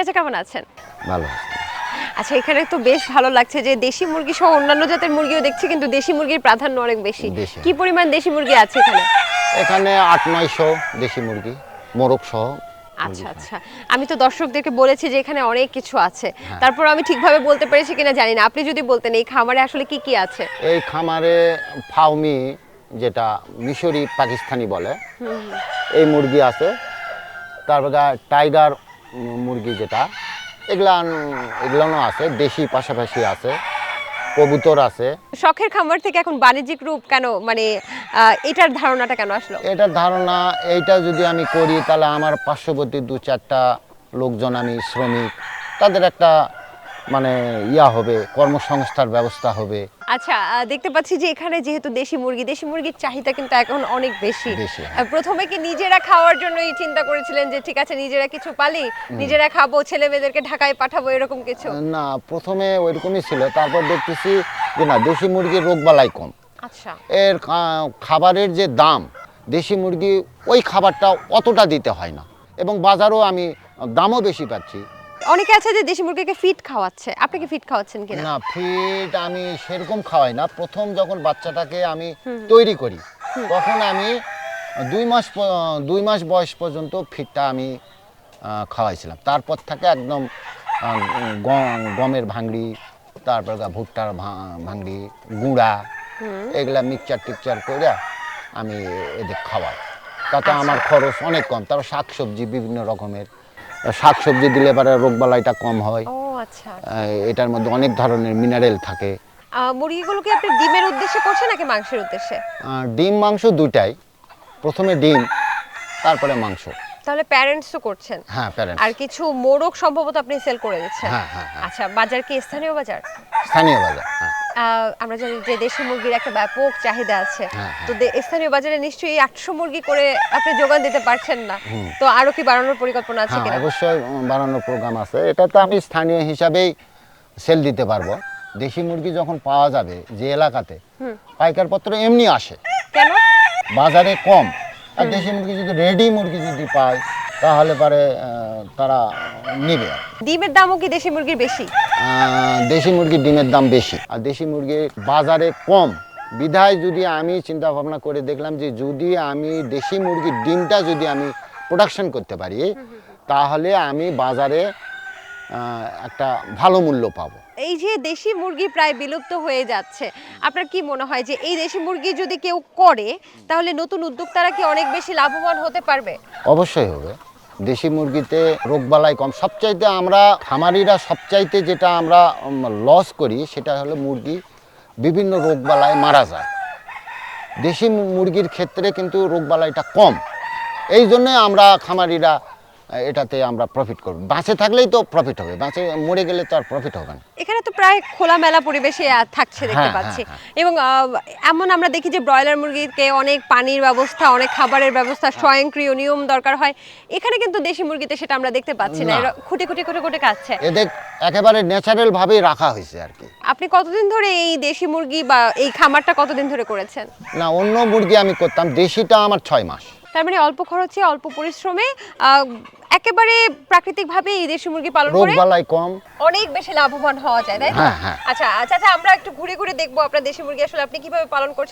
চাচা কেমন আছেন? ভালো আচ্ছা এখানে তো বেশ ভালো লাগছে যে দেশি মুরগি সহ অন্যান্য জাতের মুরগিও দেখছি কিন্তু দেশি মুরগির প্রাধান্য অনেক বেশি। কি পরিমাণ দেশি মুরগি আছে এখানে? এখানে আট নয়শো দেশি মুরগি মোরগ সহ আচ্ছা আচ্ছা। আমি তো দর্শকদেরকে বলেছি যে এখানে অনেক কিছু আছে। হ্যাঁ। তারপর আমি ঠিকভাবে বলতে পেরেছি কিনা জানি না। আপনি যদি বলতেন এই খামারে আসলে কি কি আছে? এই খামারে ফাউমি যেটা মিশরি পাকিস্তানি বলে এই মুরগি আছে। তারপর টাইগার মুরগি যেটা এগুলা এগুলানো আছে দেশি পাশাপাশি আছে কবুতর আছে। শখের খামার থেকে এখন বাণিজ্যিক রূপ কেন মানে এটার ধারণাটা কেন আসলো? এটার ধারণা এইটা যদি আমি করি তাহলে আমার পার্শ্ববর্তী দু চারটা লোকজন আমি শ্রমিক তাদের একটা মানে ইয়া হবে কর্মসংস্থার ব্যবস্থা হবে। আচ্ছা দেখতে পাচ্ছি যে এখানে যেহেতু দেশি মুরগি দেশি মুরগির চাহিদা কিন্তু এখন অনেক বেশি। আহ, প্রথমে কি নিজেরা খাওয়ার জন্যই চিন্তা করেছিলেন যে ঠিক আছে নিজেরা কিছু পালি নিজেরা খাব ছেলে মেয়েদেরকে ঢাকায় পাঠাবো এরকম কিছু? না প্রথমে ওইরকমই ছিল। তারপর দেখতেছি যে না দেশি মুরগির রোগবালাই কম। আচ্ছা। এর খাবারের যে দাম দেশি মুরগি ওই খাবারটা অতটা দিতে হয় না। এবং বাজারও আমি দামও বেশি পাচ্ছি। অনেকে আছে যে দেশি মুরগিকে ফিট খাওয়াচ্ছে। আপনি কি ফিট খাওয়াচ্ছেন কিনা? না ফিড আমি সেরকম খাওয়াই না। প্রথম যখন বাচ্চাটাকে আমি তৈরি করি তখন আমি দুই মাস দুই মাস বয়স পর্যন্ত ফিডটা আমি খাওয়াইছিলাম। তারপর থেকে একদম গম গমের ভাঙড়ি তারপর ভুট্টার ভাঙড়ি গুঁড়া এগুলা মিক্সচার টিকচার করে আমি এদের খাওয়াই। তাতে আমার খরচ অনেক কম। তারপর শাকসবজি বিভিন্ন রকমের শাকসবজি দিলে এবারে রোগবালাইটা কম হয়। আচ্ছা। এটার মধ্যে অনেক ধরনের মিনারেল থাকে। মুরগিগুলোকে আপনি ডিমের উদ্দেশ্যে করছেন নাকি মাংসের উদ্দেশ্যে? ডিম মাংস দুটাই প্রথমে ডিম তারপরে মাংস। তাহলে প্যারেন্টসও করছেন। হ্যাঁ প্যারেন্টস আর কিছু মোরগ সম্ভবত আপনি সেল করে দিচ্ছেন। হ্যাঁ, হ্যাঁ, হ্যাঁ। আচ্ছা বাজার কি স্থানীয় বাজার? স্থানীয় বাজার হ্যাঁ। আমরা জানি যে দেশি মুরগির একটা ব্যাপক চাহিদা আছে। হ্যাঁ, তো দে- স্থানীয় বাজারে নিশ্চয়ই আটশো মুরগি করে আপনি যোগান দিতে পারছেন না। তো আরও কি বাড়ানোর পরিকল্পনা আছে হ্যাঁ কিনা? অবশ্যই উম, বানানোর প্রোগ্রাম আছে। এটা তো আমি স্থানীয় হিসাবেই সেল দিতে পারব। দেশি মুরগি যখন পাওয়া যাবে যে এলাকাতে পাইকার পত্র এমনি আসে। কেন? বাজারে কম। আর দেশি মুরগি যদি রেডি মুরগি যদি পায় তাহলে পরে তারা নেবে। ডিমের দামও কি দেশি মুরগির বেশি? দেশি মুরগির ডিমের দাম বেশি। আর দেশি মুরগির বাজারে কম। বিধায় যদি আমি চিন্তা ভাবনা করে দেখলাম যে যদি আমি দেশি মুরগির ডিমটা যদি আমি প্রোডাকশন করতে পারি তাহলে আমি বাজারে একটা ভালো মূল্য পাবো। এই যে দেশি মুরগি প্রায় বিলুপ্ত হয়ে যাচ্ছে আপনার কি মনে হয় যে এই দেশি মুরগি যদি কেউ করে তাহলে নতুন উদ্যোক্তারা কি অনেক বেশি লাভবান হতে পারবে? অবশ্যই হবে। দেশি মুরগিতে রোগবালাই কম। সবচাইতে আমরা খামারিরা সবচাইতে যেটা আমরা লস করি সেটা হলো মুরগি, বিভিন্ন রোগবালায় মারা যায়। দেশি মুরগির ক্ষেত্রে কিন্তু রোগবালাইটা কম। এই জন্যে আমরা খামারিরা এটাতে আমরা প্রফিট করব। বাঁচে থাকলেই তো প্রফিট হবে। বাঁচে মরে গেলে তো আর প্রফিট হবে না। এখানে তো প্রায় খোলামেলা পরিবেশে থাকছে দেখতে হ্যাঁ, পাচ্ছি। হ্যাঁ, এবং এমন আমরা দেখি যে ব্রয়লার মুরগিকে অনেক পানির ব্যবস্থা অনেক খাবারের ব্যবস্থা হ্যাঁ। স্বয়ংক্রিয় নিয়ম দরকার হয়। এখানে কিন্তু দেশি মুরগিতে সেটা আমরা দেখতে পাচ্ছি না। খুঁটি খুঁটি খুঁটে খুঁটে খাচ্ছে। এদের একেবারে ন্যাচারাল ভাবেই রাখা হয়েছে আর কি। আপনি কতদিন ধরে এই দেশি মুরগি বা এই খামারটা কতদিন ধরে করেছেন? না অন্য মুরগি আমি করতাম। দেশিটা আমার ছয় মাস। তার মানে অল্প খরচে অল্প পরিশ্রমে একেবারে প্রাকৃতিকভাবে এই দেশি মুরগি পালন করে রোগবালাই কম অনেক বেশি লাভবান হওয়া যায় তাই তো? হ্যাঁ, হ্যাঁ। আচ্ছা আচ্ছা আচ্ছা, আমরা একটু ঘুরে ঘুরে দেখব আপনার দেশি মুরগি আসলে আপনি কীভাবে পালন করছেন